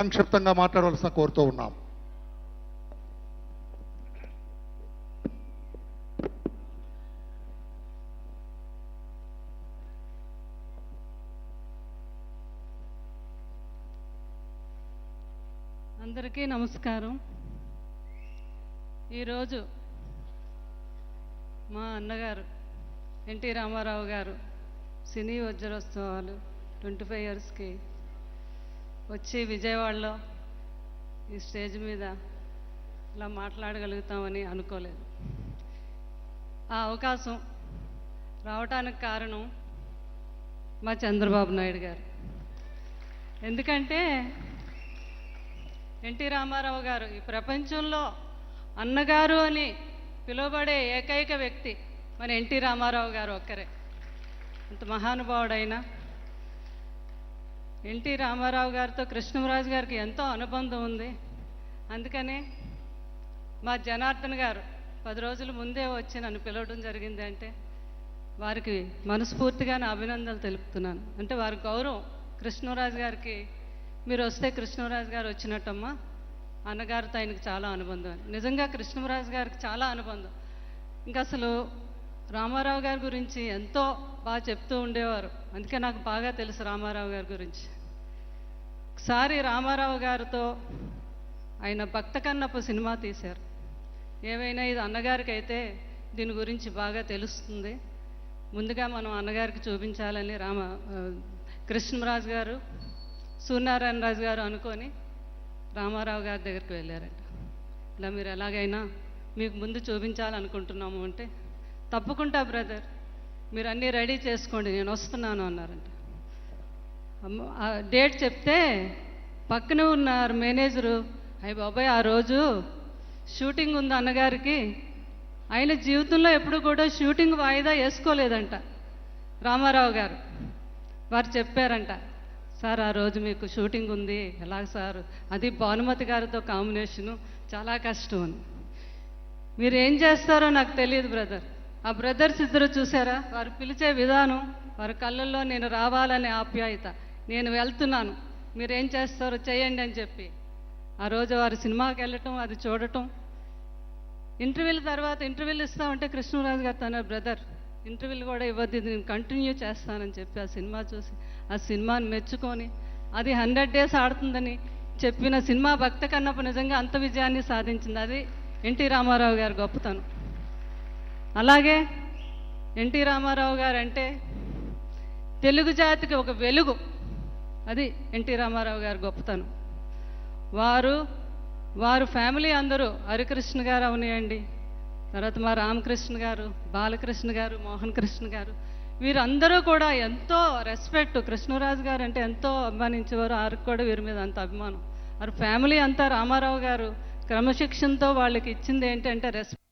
సంక్షిప్తంగా మాట్లాడవలసిన కోరుతూ ఉన్నాం. అందరికీ నమస్కారం. ఈరోజు మా అన్నగారు ఎన్టీ రామారావు గారు సినీ వజ్రోత్సవాలు ట్వంటీ ఫైవ్ ఇయర్స్కి వచ్చి విజయవాడలో ఈ స్టేజ్ మీద ఇలా మాట్లాడగలుగుతామని అనుకోలేదు. ఆ అవకాశం రావటానికి కారణం మా చంద్రబాబు నాయుడు గారు. ఎందుకంటే ఎన్టీ రామారావు గారు ఈ ప్రపంచంలో అన్నగారు అని పిలువబడే ఏకైక వ్యక్తి మన ఎన్టీ రామారావు గారు ఒక్కరే. అంత మహానుభావుడైనా ఎన్టీ రామారావు గారితో కృష్ణరాజు గారికి ఎంతో అనుబంధం ఉంది. అందుకనే మా జనార్దన్ గారు పది రోజుల ముందే వచ్చి నన్ను పిలవడం జరిగింది అంటే వారికి మనస్ఫూర్తిగా నా అభినందనలు తెలుపుతున్నాను. అంటే వారి గౌరవం కృష్ణరాజు గారికి మీరు వస్తే కృష్ణరాజు గారు వచ్చినట్టమ్మా అన్నగారితో ఆయనకు చాలా అనుబంధం. నిజంగా కృష్ణరాజు గారికి చాలా అనుబంధం. ఇంకా అసలు రామారావు గారి గురించి ఎంతో బాగా చెప్తూ ఉండేవారు. అందుకే నాకు బాగా తెలుసు రామారావు గారి గురించి. ఒకసారి రామారావు గారితో ఆయన భక్త కన్నప్ప సినిమా తీశారు. ఏమైనా ఇది అన్నగారికి అయితే దీని గురించి బాగా తెలుస్తుంది. ముందుగా మనం అన్నగారికి చూపించాలని రామ కృష్ణరాజు గారు సూర్యనారాయణ రాజు గారు అనుకొని రామారావు గారి దగ్గరికి వెళ్ళారంట. ఇలా మీరు ఎలాగైనా మీకు ముందు చూపించాలనుకుంటున్నాము అంటే తప్పకుండా బ్రదర్. మీరు అన్నీ రెడీ చేసుకోండి నేను వస్తున్నాను అన్నారంట. డేట్ చెప్తే పక్కనే ఉన్నారు మేనేజరు. అయ్య బాబాయ్ ఆ రోజు షూటింగ్ ఉంది అన్నగారికి. ఆయన జీవితంలో ఎప్పుడు కూడా షూటింగ్ వాయిదా వేసుకోలేదంట రామారావు గారు. వారు చెప్పారంట సార్ ఆ రోజు మీకు షూటింగ్ ఉంది. ఎలా సార్? అది భానుమతి గారితో కాంబినేషను. చాలా కష్టం అని. మీరు ఏం చేస్తారో నాకు తెలియదు బ్రదర్. ఆ బ్రదర్స్ ఇద్దరు చూసారా? వారు పిలిచే విధానం వారి కళ్ళల్లో నేను రావాలనే ఆప్యాయత. నేను వెళ్తున్నాను. మీరు ఏం చేస్తారో చేయండి అని చెప్పి. ఆ రోజు వారు సినిమాకి వెళ్ళటం అది చూడటం. ఇంటర్వ్యూల తర్వాత ఇంటర్వ్యూలు ఇస్తామంటే కృష్ణరాజు గారు తన బ్రదర్ ఇంటర్వ్యూలు కూడా ఇవ్వద్దు నేను కంటిన్యూ చేస్తానని చెప్పి ఆ సినిమా చూసి ఆ సినిమాని మెచ్చుకొని అది హండ్రెడ్ డేస్ ఆడుతుందని చెప్పిన సినిమా భక్త కన్నప్ప నిజంగా అంత విజయాన్ని సాధించింది. అది ఎన్టీ రామారావు గారి గొప్పతనం. అలాగే ఎన్టీ రామారావు గారు అంటే తెలుగు జాతికి ఒక వెలుగు. అది ఎన్టీ రామారావు గారి గొప్పతనం. వారు వారు ఫ్యామిలీ అందరూ హరికృష్ణ గారు అవనియండి. తర్వాత మా రామకృష్ణ గారు బాలకృష్ణ గారు మోహన్ కృష్ణ గారు. వీరందరూ కూడా ఎంతో రెస్పెక్ట్ కృష్ణరాజు గారు అంటే ఎంతో అభిమానించేవారు. వారికి కూడా వీరి మీద అంత అభిమానం. వారి ఫ్యామిలీ అంతా రామారావు గారు క్రమశిక్షణతో వాళ్ళకి ఇచ్చింది ఏంటంటే రెస్పెక్ట్.